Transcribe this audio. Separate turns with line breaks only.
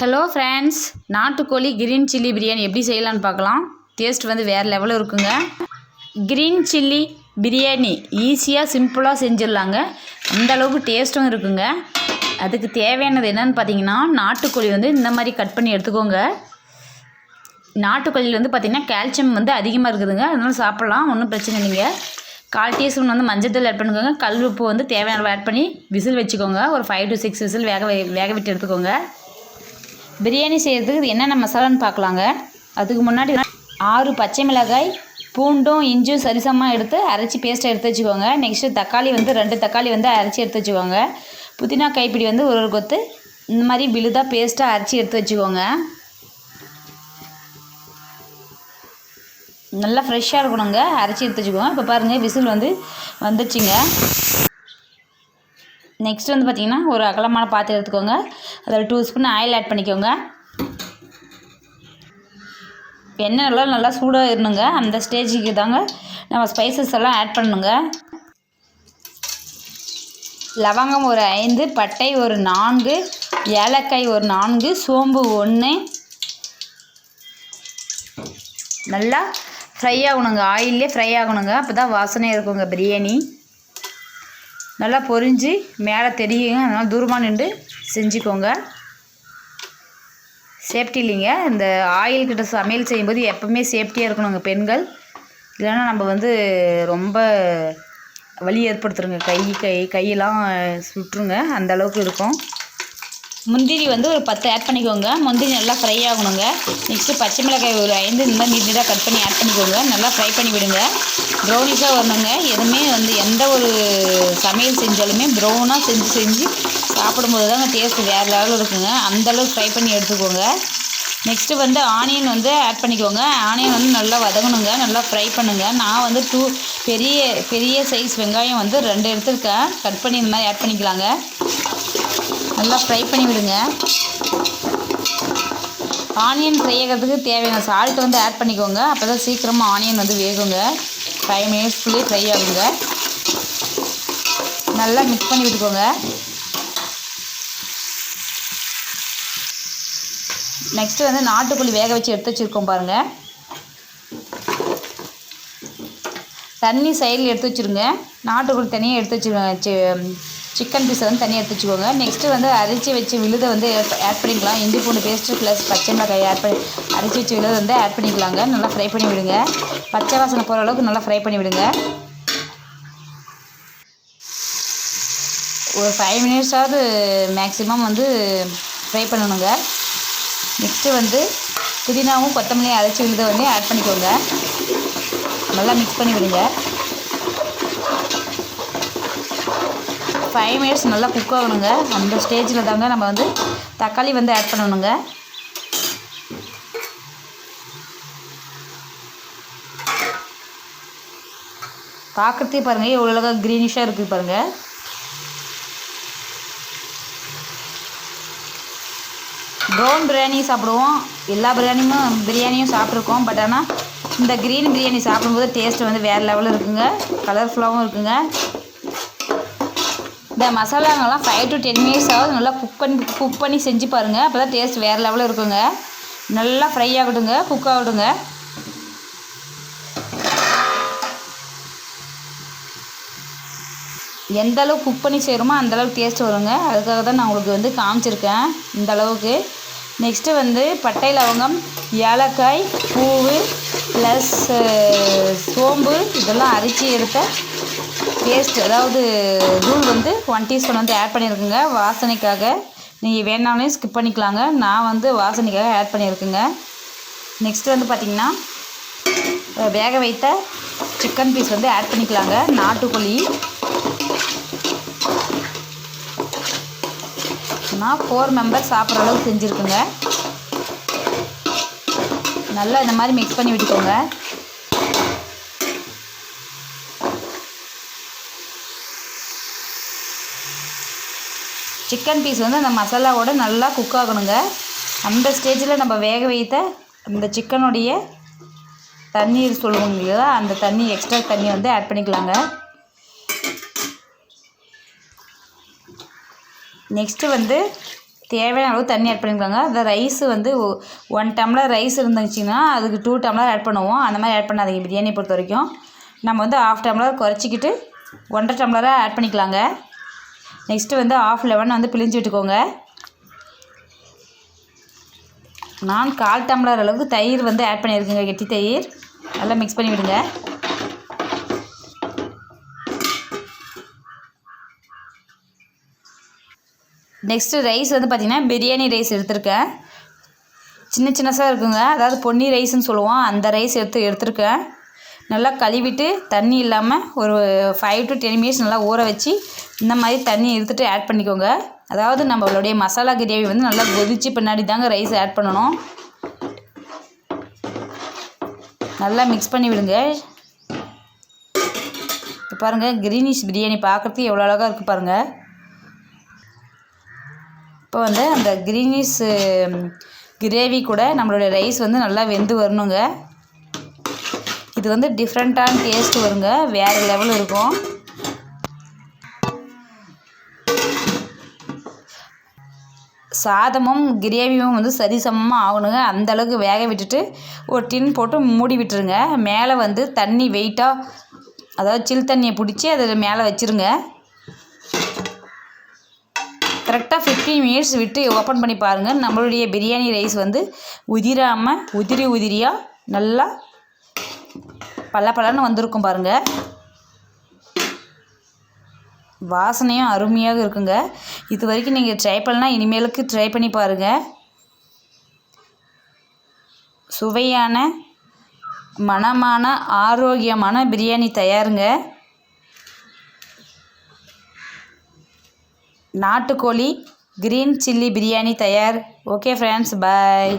Hello friends நாட்டுக்கோழி green chilli biryani எப்படி செய்யலான்னு பார்க்கலாம். டேஸ்ட் வந்து வேறு லெவலில் இருக்குங்க. கிரீன் சில்லி பிரியாணி ஈஸியாக சிம்பிளாக செஞ்சிடலாங்க. அந்த அளவுக்கு டேஸ்ட்டும் இருக்குங்க. அதுக்கு தேவையானது என்னன்னு பார்த்தீங்கன்னா நாட்டுக்கோழி வந்து இந்த மாதிரி கட் பண்ணி எடுத்துக்கோங்க. நாட்டுக்கோழியில் வந்து பார்த்திங்கன்னா கால்சியம் வந்து அதிகமாக இருக்குதுங்க. அதனால சாப்பிட்லாம் ஒன்றும் பிரச்சனை இல்லைங்க. கால் டீஸ்பூன் வந்து மஞ்சத்தூள் ஆட் பண்ணிக்கோங்க கல் உப்பு வந்து தேவையான ஆட் பண்ணி விசில் வச்சுக்கோங்க. ஒரு ஃபைவ் டு சிக்ஸ் விசில் வேக வை- வேக விட்டு எடுத்துக்கோங்க. பிரியாணி செய்கிறதுக்கு இது என்னென்ன மசாலான்னு பார்க்கலாங்க. அதுக்கு முன்னாடி ஆறு பச்சை மிளகாய் பூண்டும் இஞ்சும் சரிசமமாக எடுத்து அரைச்சி பேஸ்ட்டை எடுத்து வச்சுக்கோங்க. நெக்ஸ்ட்டு தக்காளி வந்து ரெண்டு தக்காளி வந்து அரைச்சி எடுத்து வச்சுக்கோங்க. புதினா கைப்பிடி வந்து ஒரு ஒரு கொத்து இந்த மாதிரி விழுதாக பேஸ்ட்டாக அரைச்சி எடுத்து வச்சுக்கோங்க. நல்லா ஃப்ரெஷ்ஷாக இருக்கணுங்க. அரைச்சி எடுத்து வச்சுக்கோங்க. இப்போ பாருங்கள் விசில் வந்து வந்துடுச்சுங்க நெக்ஸ்ட் வந்து பார்த்திங்கன்னா ஒரு அகலமான பாத்திரம் எடுத்துக்கோங்க. அதில் டூ ஸ்பூன் ஆயில் ஆட் பண்ணிக்கோங்க. எண்ணெய் எல்லாம் நல்லா சூடாக இருணுங்க. அந்த ஸ்டேஜுக்கு தாங்க நம்ம ஸ்பைசஸ் எல்லாம் ஆட் பண்ணுங்க. லவங்கம் ஒரு ஐந்து பட்டை ஒரு நான்கு ஏலக்காய் ஒரு நான்கு சோம்பு ஒன்று நல்லா ஃப்ரை ஆகணுங்க. ஆயிலே ஃப்ரை ஆகணுங்க. அப்போ தான் வாசனை இருக்குங்க. பிரியாணி. நல்லா பொரிஞ்சு மேலே தெரியுங்க. அதனால் தூரமாக நின்று செஞ்சுக்கோங்க. சேஃப்டி இல்லைங்க. இந்த ஆயில் கிட்ட சமையல் செய்யும்போது எப்போவுமே சேஃப்டியாக இருக்கணுங்க பெண்கள். இல்லைன்னா நம்ம வந்து ரொம்ப வலி ஏற்படுத்துருங்க கை கை கையெல்லாம் சுட்டுருங்க அந்த அளவுக்கு இருக்கும். முந்திரி வந்து ஒரு பத்து ஆட் பண்ணிக்கோங்க. முந்திரி நல்லா ஃப்ரை ஆகணுங்க. நெக்ஸ்ட்டு பச்சை மிளகாய் ஒரு ஐந்து இந்த மாதிரி நீட் நீட்டாக கட் பண்ணி ஆட் பண்ணிக்கோங்க. நல்லா ஃப்ரை பண்ணி விடுங்க. ப்ரௌனிஷாக வரணுங்க. எதுவுமே வந்து எந்த ஒரு சமையல் செஞ்சாலுமே ப்ரௌனாக செஞ்சு செஞ்சு சாப்பிடும்போது தாங்க டேஸ்ட் வேறு லெவலில் இருக்குங்க. அந்தளவுக்கு ஃப்ரை பண்ணி எடுத்துக்கோங்க. நெக்ஸ்ட்டு வந்து ஆனியன் வந்து ஆட் பண்ணிக்கோங்க. ஆனியன் வந்து நல்லா வதங்கணுங்க. நல்லா ஃப்ரை பண்ணுங்கள் நான் வந்து டூ பெரிய பெரிய சைஸ் வெங்காயம் வந்து ரெண்டு எடுத்துருக்கேன். கட் பண்ணி இந்த மாதிரி ஆட் பண்ணிக்கலாங்க. நல்லா ஃப்ரை பண்ணி விடுங்க. ஆனியன் ஃப்ரை ஆகிறதுக்கு தேவையான சால்ட் வந்து ஆட் பண்ணிக்கோங்க. அப்போ தான் சீக்கிரமாக ஆனியன் வந்து வேகுங்க. ஃபைவ் மினிட்ஸ்க்குள்ளேயே ஃப்ரை ஆகுங்க. நல்லா மிக்ஸ் பண்ணி விட்டுக்கோங்க. நெக்ஸ்ட்டு வந்து நாட்டுக்கோழி வேக வச்சு எடுத்து வச்சுருக்கோம் பாருங்கள் தண்ணி சைடில் எடுத்து வச்சுருங்க. நாட்டுக்கோழி தனியாக எடுத்து வச்சுருங்க. சிக்கன் பீஸை வந்து தனியாக எடுத்து வச்சுக்கோங்க. நெக்ஸ்ட்டு வந்து அரைச்சி வச்சு விழுதை வந்து ஆட் பண்ணிக்கலாம். இஞ்சி பூண்டு பேஸ்ட்டு ப்ளஸ் பச்சை மிளகாய் ஆட் பண்ணி அரைச்சி வச்சு விழுதை வந்து ஆட் பண்ணிக்கலாங்க. நல்லா ஃப்ரை பண்ணி விடுங்க. பச்சை வாசனை போகிற அளவுக்கு நல்லா ஃப்ரை பண்ணி விடுங்க. ஒரு ஃபைவ் மினிட்ஸாவது மேக்ஸிமம் வந்து ஃப்ரை பண்ணணுங்க. நெக்ஸ்ட்டு வந்து புதினாவும் கொத்தமல்லியும் அரைச்சி விழுதை வந்து ஆட் பண்ணிக்கோங்க. நல்லா மிக்ஸ் பண்ணி விடுங்க ஃபைவ் மினிட்ஸ் நல்லா குக் ஆகணுங்க. அந்த ஸ்டேஜில் தாங்க நம்ம வந்து தக்காளி வந்து ஆட் பண்ணணுங்க. பார்க்குறதே பாருங்கள் எவ்வளோ அழகாக க்ரீனிஷாக இருக்குது பாருங்கள் ப்ரௌன் பிரியாணி சாப்பிடுவோம். எல்லா பிரியாணியும் பிரியாணியும் சாப்பிட்ருக்கோம் பட் ஆனால் இந்த க்ரீன் பிரியாணி சாப்பிடும்போது டேஸ்ட் வந்து வேறு லெவலில் இருக்குங்க. கலர்ஃபுல்லாகவும் இருக்குங்க. இந்த மசாலாங்கெல்லாம் ஃபைவ் டு டென் மினிட்ஸ் ஆகுது. நல்லா குக் பண்ணி குக் பண்ணி செஞ்சு பாருங்கள் அப்போ தான் டேஸ்ட் வேறு லெவலில் இருக்குங்க. நல்லா ஃப்ரை ஆகட்டுங்க குக் ஆகட்டுங்க. எந்த அளவுக்கு குக் பண்ணி செய்கிறோமோ அந்தளவுக்கு டேஸ்ட் வருங்க. அதுக்காக தான் நான் உங்களுக்கு வந்து காமிச்சிருக்கேன் இந்த அளவுக்கு. நெக்ஸ்ட்டு வந்து பட்டை லவங்கம் ஏலக்காய் பூவு ப்ளஸ் uh, சோம்பு இதெல்லாம் அரைச்சி எடுத்த பேஸ்ட் அதாவது தூள் வந்து ஒன் டீஸ்பூன் வந்து ஆட் பண்ணியிருக்குங்க வாசனைக்காக நீங்கள் வேணாலும் ஸ்கிப் பண்ணிக்கலாங்க. நான் வந்து வாசனைக்காக ஆட் பண்ணியிருக்குங்க நெக்ஸ்ட் வந்து பார்த்திங்கன்னா வேக வைத்த சிக்கன் பீஸ் வந்து ஆட் பண்ணிக்கலாங்க. நாட்டுக்கோழி. நான் ஃபோர் மெம்பர் சாப்பிட்ற அளவுக்கு செஞ்சுருக்குங்க. நல்லா இந்த மாதிரி மிக்ஸ் பண்ணி விட்டுக்கோங்க. சிக்கன் பீஸ் வந்து அந்த மசாலாவோட நல்லா குக் ஆகணுங்க. அந்த ஸ்டேஜில் நம்ம வேக வைத்த அந்த சிக்கனுடைய தண்ணீர் சொல்லுவோம் இல்லையா அந்த தண்ணி எக்ஸ்ட்ரா தண்ணி வந்து ஆட் பண்ணிக்கலாங்க. நெக்ஸ்ட்டு வந்து தேவையான அளவு தண்ணி ஆட் பண்ணிக்கோங்க. அந்த ரைஸ் வந்து ஒன் டம்ளர் ரைஸ் இருந்துச்சுன்னா அதுக்கு டூ டம்ளர் ஆட் பண்ணுவோம். அந்த மாதிரி ஆட் பண்ணாதீங்க பிரியாணி பொறுத்த வரைக்கும் நம்ம வந்து ஆஃப் டம்ளர் குறைச்சிக்கிட்டு ஒன்றரை டம்ளராக ஆட் பண்ணிக்கலாங்க. நெக்ஸ்ட்டு வந்து ஆஃப் லெவன் வந்து பிழிஞ்சு விட்டுக்கோங்க. நான் கால் டம்ளர் அளவுக்கு தயிர் வந்து ஆட் பண்ணியிருக்கேங்க கெட்டி தயிர். நல்லா மிக்ஸ் பண்ணி விடுங்க நெக்ஸ்ட்டு ரைஸ் வந்து பார்த்திங்கன்னா பிரியாணி ரைஸ் எடுத்திருக்கேன். சின்ன சின்னசாக இருக்குங்க. அதாவது பொன்னி ரைஸ்னு சொல்லுவோம். அந்த ரைஸ் எடுத்து எடுத்திருக்கேன். நல்லா கழுவிட்டு தண்ணி இல்லாமல் ஒரு ஃபைவ் டு டென் மினிட்ஸ் நல்லா ஊற வச்சு இந்த மாதிரி தண்ணி எடுத்துகிட்டு ஆட் பண்ணிக்கோங்க. அதாவது நம்மளுடைய மசாலா கிரேவி வந்து நல்லா கொதிச்சு பின்னாடி தாங்க ரைஸ் ஆட் பண்ணணும். நல்லா மிக்ஸ் பண்ணி விடுங்க. இப்போ பாருங்கள் கிரீனிஷ் பிரியாணி பார்க்குறதுக்கு எவ்வளோ அழகாக இருக்குது பாருங்கள் இப்போ வந்து அந்த கிரீனிஷ் கிரேவி கூட நம்மளுடைய ரைஸ் வந்து நல்லா வெந்து வரணுங்க. இது வந்து டிஃப்ரெண்ட்டான டேஸ்ட் வருங்க. வேறு லெவல் இருக்கும். சாதமும் கிரேவியும் வந்து சரிசமமாக ஆகணுங்க. அந்த அளவுக்கு வேக விட்டுட்டு ஒரு டின் போட்டு மூடி விட்டுருங்க. மேலே வந்து தண்ணி வெயிட்டாக அதாவது சில் தண்ணியை பிடிச்சி அதில் மேலே வச்சுருங்க. கரெக்டாக ஃபிஃப்டீன் மினிட்ஸ் விட்டு ஓப்பன் பண்ணி பாருங்கள் நம்மளுடைய பிரியாணி ரைஸ் வந்து உதிராமல் உதிரி உதிரியாக நல்லா பல பலன்னு வந்திருக்கும் பாருங்கள் வாசனையும் அருமையாக இருக்குங்க. இது வரைக்கும் நீங்கள் ட்ரை பண்ணலாம் இனிமேலுக்கு ட்ரை பண்ணி பாருங்கள் சுவையான மனமான ஆரோக்கியமான பிரியாணி தயாருங்க. நாட்டுக்கோழி கிரீன் சில்லி பிரியாணி தயார். Okay friends bye